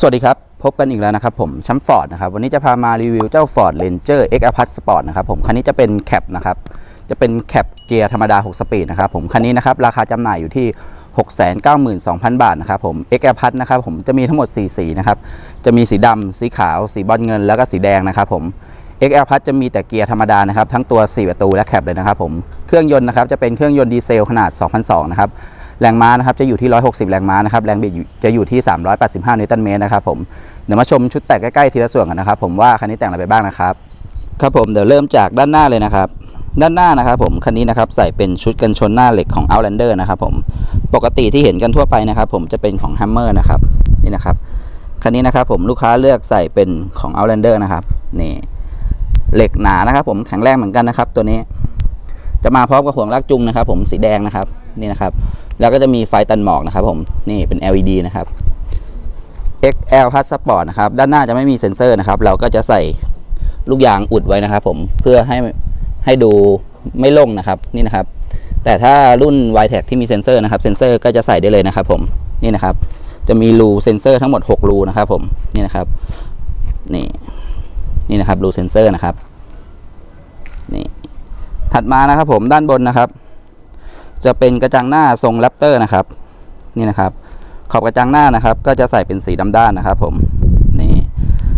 สวัสดีครับ พบกันอีกแล้วนะครับผมชั้นฟอร์ดนะครับวันนี้จะพามารีวิวเจ้า Ford Ranger X a p a t Sport นะครับผมคันนี้จะเป็นแคปนะครับจะเป็นแคปเกียร์ธรรมดา 6 สปีดนะครับผมคันนี้นะครับราคาจำหน่ายอยู่ที่ 692,000 บาทนะครับผม X a p a t นะครับผมจะมีทั้งหมด 4 สีนะครับจะมีสีดำสีขาว สีบอลเงิน แล้วก็สีแดงนะครับผม X a p a t จะมีแต่เกียร์ธรรมดานะครับทั้งตัว 4 ประตูและแคปเลยนะครับผมเครื่องยนต์นะครับจะเป็นเครื่องยนต์ดีเซลขนาด 2,200นะครับ แรงม้านะครับจะอยู่ที่ 160 แรงม้านะครับแรงบิดอยู่จะอยู่ที่ 385 นิวตันเมตรนะครับผมเดี๋ยวมาชมชุดแต่งใกล้ๆทีละส่วนกันนะครับผมว่าคันนี้แต่งอะไรไปบ้างนะครับครับผมเดี๋ยวเริ่มจากด้านหน้าเลยนะครับด้านหน้านะครับผมคันนี้นะครับใส่เป็นชุดกันชนหน้าเหล็กของ Outlander นะครับผมปกติที่เห็นกันทั่วไปนะครับผมจะเป็นของ Hammer นะครับนี่นะครับคันนี้นะครับผมลูกค้าเลือกใส่เป็นของ Outlander นะครับนี่เหล็กหนานะครับผมแข็งแรงเหมือนกันนะครับตัวนี้ จะมาพร้อมกับห่วงลากจุงนะครับ ผมสีแดงนะครับนี่นะครับ แล้วก็จะมีไฟตันหมอกนะครับผมนี่เป็น LED นะครับ XL Plus Sport นะครับ ด้านหน้าจะไม่มีเซ็นเซอร์นะครับ เราก็จะใส่ลูกยางอุดไว้นะครับ ผมเพื่อให้ให้ดูไม่ล่งนะครับนี่นะครับ แต่ถ้ารุ่น y t e c ที่มีเซ็นเซอร์นะครับเซ็นเซอร์ก็จะใส่ได้เลยนะครับ ผมนี่นะครับ จะมีรูเซ็นเซอร์ทั้งหมด 6 รูนะครับ ผมนี่นะครับนี่นี่นะครับรูเซ็นเซอร์นะครับนี่ถัดมานะครับผมด้านบนนะครับ จะเป็นกระจังหน้าทรงแรปเตอร์นะครับ นี่นะครับ ขอบกระจังหน้านะครับ ก็จะใส่เป็นสีดำด้านนะครับ ผมนี่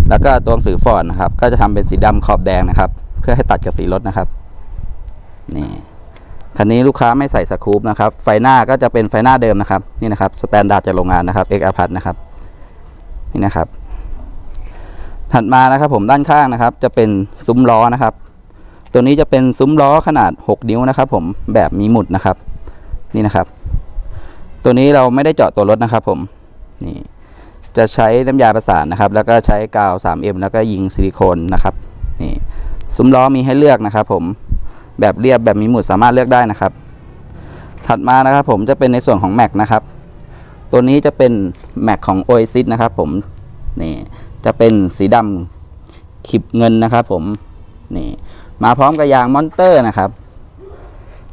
แล้วก็ตัวหนังสือฟอร์ดนะครับ ก็จะทำเป็นสีดำขอบแดงนะครับ เพื่อให้ตัดกับสีรถนะครับนี่คันนี้ลูกค้าไม่ใส่สกู๊ปนะครับ ไฟหน้าก็จะเป็นไฟหน้าเดิมนะครับ นี่นะครับสแตนดาร์ดจากโรงงานนะครับ X a p a t นะครับ นี่นะครับ ถัดมานะครับผมด้านข้างนะครับ จะเป็นซุ้มล้อนะครับ ตัวนี้จะเป็นซุ้มล้อขนาด 6 นิ้วนะครับ ผมแบบมีหมุดนะครับ นี่นะครับ ตัวนี้เราไม่ได้เจาะตัวรถนะครับ ผมนี่จะใช้น้ำยาประสานนะครับ แล้วก็ใช้กาว 3M แล้วก็ยิงซิลิโคนนะครับนี่ซุ้มล้อมีให้เลือกนะครับ ผมแบบเรียบแบบมีหมุดสามารถเลือกได้นะครับ ถัดมานะครับ ผมจะเป็นในส่วนของแม็กนะครับ ตัวนี้จะเป็นแม็กของ Oasis นะครับผมนี่จะเป็นสีดำขีบเงินนะครับ ผมนี่ มาพร้อมกับยางมอนเตอร์นะครับ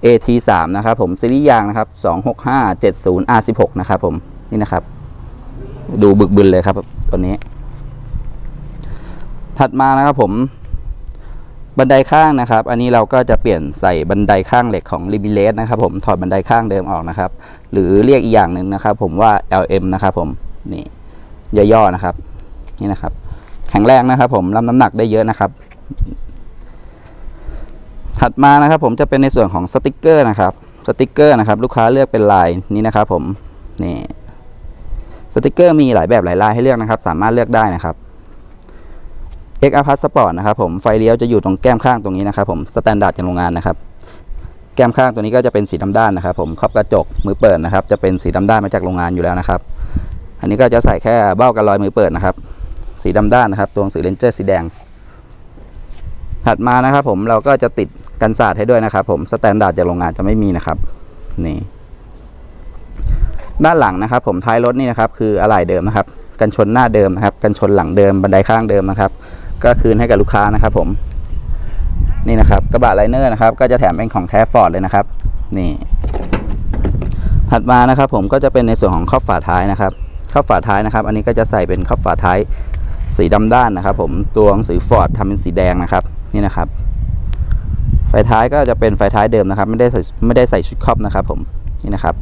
AT3 นะครับผมซีรีส์ยางนะครับ 265 70 R16 นะครับผมนี่นะครับ ดูบึกบึนเลยครับตัวนี้ ถัดมานะครับผม บันไดข้างนะครับ อันนี้เราก็จะเปลี่ยนใส่บันไดข้างเหล็กของ l i b i l e s นะครับผมถอดบันไดข้างเดิมออกนะครับ หรือเรียกอีกอย่างหนึ่งนะครับ ผมว่า LM นะครับผมนี่ย่อๆนะครับ นี่นะครับ แข็งแรงนะครับ ผมรับน้ำหนักได้เยอะนะครับ ถัดมานะครับผมจะเป็นในส่วนของสติกเกอร์นะครับสติกเกอร์นะครับลูกค้าเลือกเป็นลายนี้นะครับผมนี่สติกเกอร์มีหลายแบบหลายลายให้เลือกนะครับ สามารถเลือกได้นะครับ X a p a s Sport นะครับผมไฟเลี้ยวจะอยู่ตรงแก้มข้างตรงนี้นะครับผมสแตนดาร์ดจากโรงงานนะครับ แก้มข้างตัวนี้ก็จะเป็นสีดำด้านนะครับ ผมขอบกระจกมือเปิดนะครับ จะเป็นสีดำด้านมาจากโรงงานอยู่แล้วนะครับ อันนี้ก็จะใส่แค่เบ้ากันรอยมือเปิดนะครับ สีดำด้านนะครับ ตัวหนังสือเลนเจอร์สีแดง ถัดมานะครับ ผมเราก็จะติด กันสาดให้ด้วยนะครับ ผมสแตนดาร์ดจากโรงงานจะไม่มีนะครับนี่ด้านหลังนะครับ ผมท้ายรถนี่นะครับ คืออะไหล่เดิมนะครับ กันชนหน้าเดิมนะครับ กันชนหลังเดิมบันไดข้างเดิมนะครับ ก็คืนให้กับลูกค้านะครับ ผม นี่นะครับกระบะไลเนอร์นะครับ ก็จะแถมเป็นของแท้ฟอร์ดเลยนะครับ นี่ ถัดมานะครับ ผมก็จะเป็นในส่วนของครอบฝาท้ายนะครับครอบฝาท้ายนะครับ อันนี้ก็จะใส่เป็นครอบฝาท้ายสีดำด้านนะครับ ผมตัวหนังสือฟอร์ดทำเป็นสีแดงนะครับ นี่นะครับ ท้ายก็จะเป็นไฟท้ายเดิมนะครับไม่ได้ใส่ไม่ได้ใส่ชุดครอบนะครับผมนี่นะครับ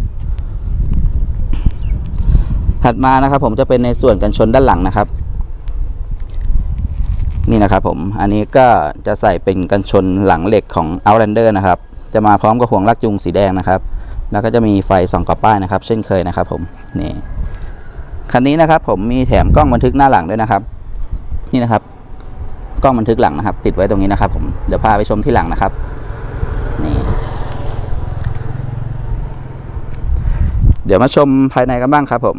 ถัดมานะครับ ผมจะเป็นในส่วนกันชนด้านหลังนะครับ นี่นะครับ ผมอันนี้ก็จะใส่เป็นกันชนหลังเหล็กของ Outlander นะครับ จะมาพร้อมกับห่วงลากจูงสีแดงนะครับ แล้วก็จะมีไฟส่องกระป้ายนะครับ เช่นเคยนะครับ ผมนี่คันนี้นะครับ ผมมีแถมกล้องบันทึกหน้าหลังด้วยนะครับ นี่นะครับ ล้องบันทึกหลังนะครับ ติดไว้ตรงนี้นะครับผมเดี๋ยวพาไปชมที่หลังนะครับนี่เดี๋ยวมาชมภายในกันบ้างครับ ผม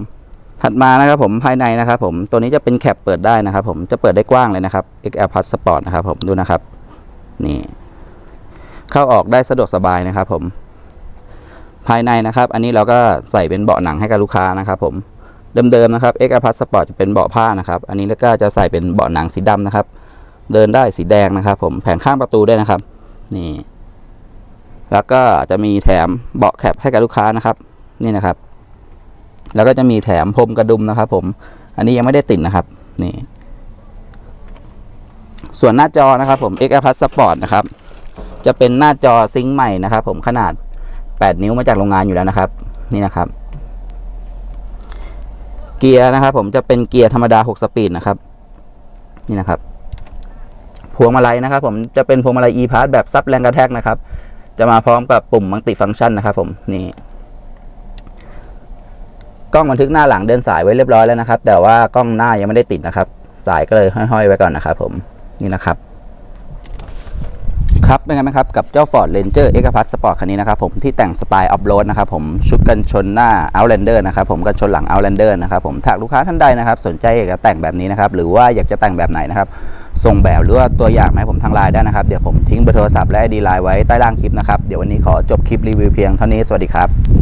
ถัดมานะครับผมภายในนะครับ ผมตัวนี้จะเป็นแคปเปิดได้นะครับ ผมจะเปิดได้กว้างเลยนะครับ XL Plus Sport นะครับ ผมดูนะครับ นี่ เข้าออกได้สะดวกสบายนะครับ ผม ภายในนะครับ อันนี้เราก็ใส่เป็นเบาะหนังให้กับลูกค้านะครับ ผมเดิมๆนะครับ X a p a s Sport จะเป็นเบาะผ้านะครับ อันนี้แล้วก็จะใส่เป็นเบาะหนังสีดำนะครับ เดินได้สีแดงนะครับ ผมแผงข้างประตูด้วยนะครับ นี่ แล้วก็จะมีแถมเบาะแคปให้กับลูกค้านะครับ นี่นะครับ แล้วก็จะมีแถมพรมกระดุมนะครับ ผม อันนี้ยังไม่ได้ติดนะครับ นี่ ส่วนหน้าจอนะครับ ผม X Plus Sport นะครับ จะเป็นหน้าจอซิงค์ใหม่นะครับ ผมขนาด 8 นิ้วมาจากโรงงานอยู่แล้วนะครับ นี่นะครับเกียร์นะครับผมจะเป็นเกียร์ธรรมดา 6 สปีดนะครับ นี่นะครับ พวงมาลัยนะครับ ผมจะเป็นพวงมาลัย e-pass แบบซับแรงกระแทกนะครับ จะมาพร้อมกับปุ่มมัลติฟังก์ชันนะครับ ผมนี่กล้องบันทึกหน้าหลังเดินสายไว้เรียบร้อยแล้วนะครับ แต่ว่ากล้องหน้ายังไม่ได้ติดนะครับ สายก็เลยห้อยๆไว้ก่อนนะครับ ผมนี่นะครับครับเป็นไงไหมครับกับเจ้า Ford Ranger X Plus Sport คันนี้นะครับผมที่แต่งสไตล์ออฟโรดนะครับผมชุดกันชนหน้า Outlander นะครับผมกันชนหลัง Outlander นะครับผมถ้าลูกค้าท่านใดนะครับ สนใจอยากจะแต่งแบบนี้นะครับ หรือว่าอยากจะแต่งแบบไหนนะครับ ส่งแบบหรือว่าตัวอย่างมาให้ผมทางไลน์ได้นะครับ เดี๋ยวผมทิ้งเบอร์โทรศัพท์และดีไลน์ไว้ใต้ล่างคลิปนะครับ เดี๋ยววันนี้ขอจบคลิปรีวิวเพียงเท่านี้ สวัสดีครับ